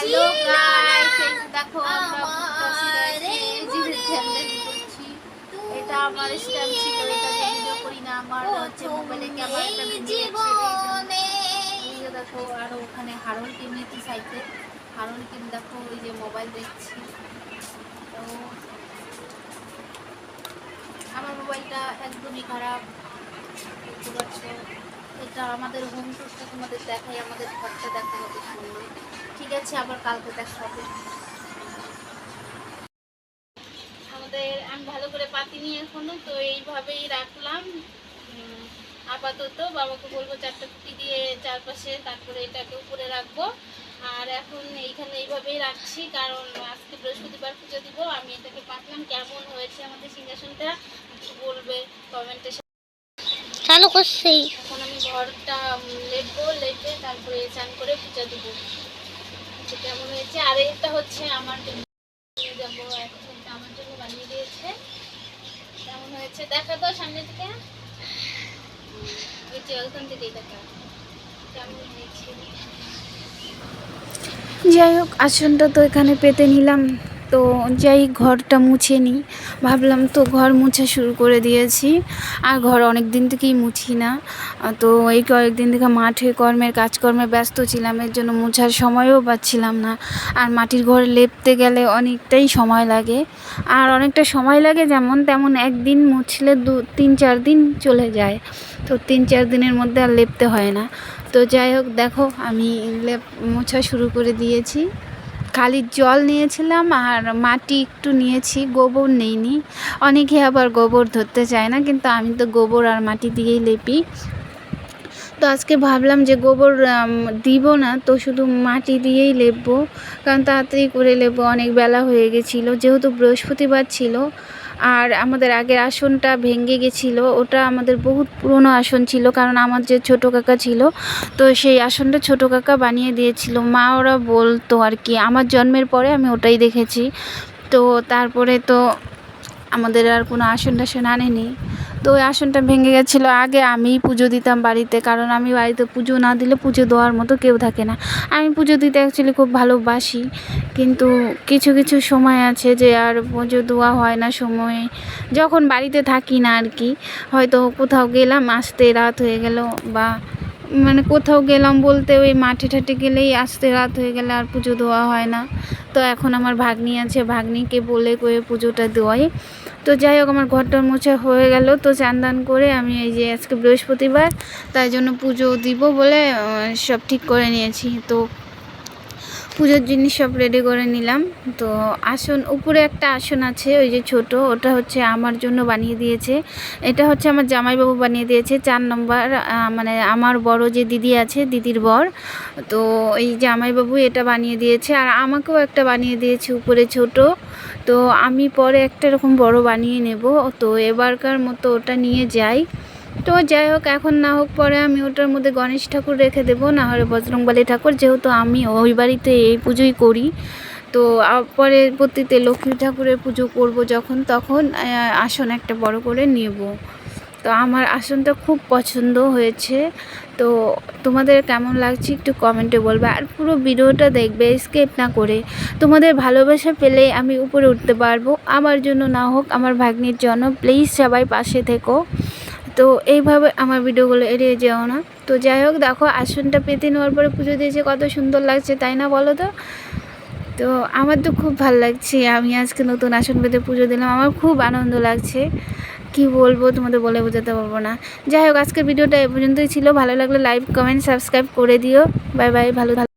Hello guys দেখো এটা আমার স্ট্যাম্প ছিল এটা ভিডিও করি না আমার হচ্ছে মোবাইলে ক্যামেরাটা যে দেখো আর ওখানে হারুন কিনেছি সাইডে হারুন কিন দেখো ওই যে মোবাইল দেখছি। তো আমার মোবাইলটা একদমই খারাপ দেখতে পাচ্ছ এটা আমাদের হোম টুরটা তোমাদের দেখাই আমাদের ঘরটা দেখা কত সুন্দর। ঠিক আছে আবার কালকে দেখা হবে। আমাদের আমি ভালো করে পাতিনি এখনও তো এইভাবেই রাখলাম। আপাতত বাবাকে বলব চারটা কুটি দিয়ে চারপাশে তারপরে এটাকে উপরে রাখব। আর এখন এইখানে এইভাবেই রাখছি কারণ আজকে বৃহস্পতিবার পুজো দিব আমি এটাকে পাতলাম। কেমন হয়েছে আমাদের সিংহাসনটা বলবে কমেন্টে চালু করছি। এখন আমি ঘরটা লেপবো লেপে তারপরে চান করে পূজা দিব। কেমন হয়েছে? হচ্ছে আমার যাব আমার জন্য বানিয়ে দিয়েছে। হয়েছে? দেখা তো যে দেখা কেমন হয়েছে? যাই হোক, আসনটা তো এখানে পেতে নিলাম। তো যাই ঘরটা মুছে নিই। ভাবলাম তো ঘর মুছা শুরু করে দিয়েছি। আর ঘর অনেক দিন থেকেই মুছি না। তো এই কয়েকদিন থেকে মাঠে কর্মের কাজকর্মে ব্যস্ত ছিলাম, এর জন্য মুছার সময়ও পাচ্ছিলাম না। আর মাটির ঘর লেপতে গেলে অনেকটাই সময় লাগে। আর অনেকটা সময় লাগে যেমন তেমন একদিন মুছলে দু, তিন, চার দিন চলে যায়। তো তিন, চার দিনের মধ্যে আর লেপতে হয় না। তো যাই হোক, দেখো আমি লেপ, মোছা শুরু করে দিয়েছি। খালি জল নিয়েছিলাম আর মাটি একটু নিয়েছি, গোবর নেইনি। অনেকে আবার গোবর ধরতে চায় না, কিন্তু আমি তো গোবর আর মাটি দিয়েই লেপি। তো আজকে ভাবলাম যে গোবর দিব না, তো শুধু মাটি দিয়েই লেপবো। কারণ তাড়াতাড়ি করে লেপবো, অনেক বেলা হয়ে গেছিল, যেহেতু বৃহস্পতিবার ছিল। আর আমাদের আগের আসনটা ভেঙে গেছিল, ওটা আমাদের বহুত পুরনো আসন ছিল, কারণ আমার যে ছোটো কাকা ছিল, তো সেই আসনটা ছোটো কাকা বানিয়ে দিয়েছিল। মা ওরা বলতো আর কি, আমার জন্মের পরে আমি ওটাই দেখেছি। তো তারপরে তো আমাদের আর কোনো আসন টাসন আনেনি। তো ওই আসনটা ভেঙে গেছিল। আগে আমিই পুজো দিতাম বাড়িতে, কারণ আমি বাড়িতে পুজো না দিলে পুজো দেওয়ার মতো কেউ থাকে না। আমি পুজো দিতে অ্যাকচুয়ালি খুব ভালোবাসি, কিন্তু কিছু কিছু সময় আছে যে আর পুজো দেওয়া হয় না সময়ে। যখন বাড়িতে থাকি না আর কি, হয়তো কোথাও গেলাম, আসতে রাত হয়ে গেল বা মানে কোথাও গেলাম বলতে ওই মাঠে ঠাটে গেলেই আসতে রাত হয়ে গেলে আর পুজো দেওয়া হয় না। তো এখন আমার ভাগ্নি আছে, ভাগ্নিকে বলে কয়ে পুজোটা দেওয়াই। তো যাই হোক, আমার ঘরটা মোছা হয়ে গেল। তো চান করে আমি এই যে আজকে বৃহস্পতিবার, তাই জন্য পুজো দিব বলে সব ঠিক করে নিয়েছি। তো পুজোর জিনিস সব রেডি করে নিলাম। তো আসন, উপরে একটা আসন আছে, ওই যে ছোট, ওটা হচ্ছে আমার জন্য বানিয়ে দিয়েছে। এটা হচ্ছে আমার জামাইবাবু বানিয়ে দিয়েছে, চার নম্বর মানে আমার বড় যে দিদি আছে, দিদির বর, তো এই জামাইবাবু এটা বানিয়ে দিয়েছে। আর আমাকেও একটা বানিয়ে দিয়েছে উপরে ছোট, তো আমি পরে একটা এরকম বড় বানিয়ে নেব। তো এবারকার মতো ওটা নিয়ে যাই। তো যাই হোক, এখন না হোক পরে আমি ওটার মধ্যে গণেশ ঠাকুর রেখে দেবো, না হলে বজরংবলী ঠাকুর, যেহেতু আমি ওই বাড়িতে এই পুজোই করি। তো পরবর্তীতে লক্ষ্মী ঠাকুরের পুজো করব যখন, তখন আসন একটা বড় করে নেব। তো আমার আসনটা খুব পছন্দ হয়েছে। তো তোমাদের কেমন লাগছে একটু কমেন্টে বলবে। আর পুরো ভিডিওটা দেখবে, স্কেপ না করে। তোমাদের ভালোবাসা পেলে আমি উপরে উঠতে পারব। আমার জন্য না হোক, আমার ভাগ্নির জন্য। প্লিজ সবাই পাশে থেকো। তো এইভাবে আমার ভিডিওগুলো এড়িয়ে যেও না। তো যাই হোক, দেখো, আসনটা পেতে নেওয়ার পরে পুজো দিয়েছে, কত সুন্দর লাগছে, তাই না বলো তো? তো আমার তো খুব ভালো লাগছে, আমি আজকে নতুন আসন পেতে পুজো দিলাম, আমার খুব আনন্দ লাগছে। কি বলব, তোমাদের বলে বোঝাতে পারব না। যাই হোক, আজকের ভিডিওটা এ পর্যন্তই ছিল, ভালো লাগলে লাইক, কমেন্ট, সাবস্ক্রাইব করে দিও। বাই বাই, ভালো।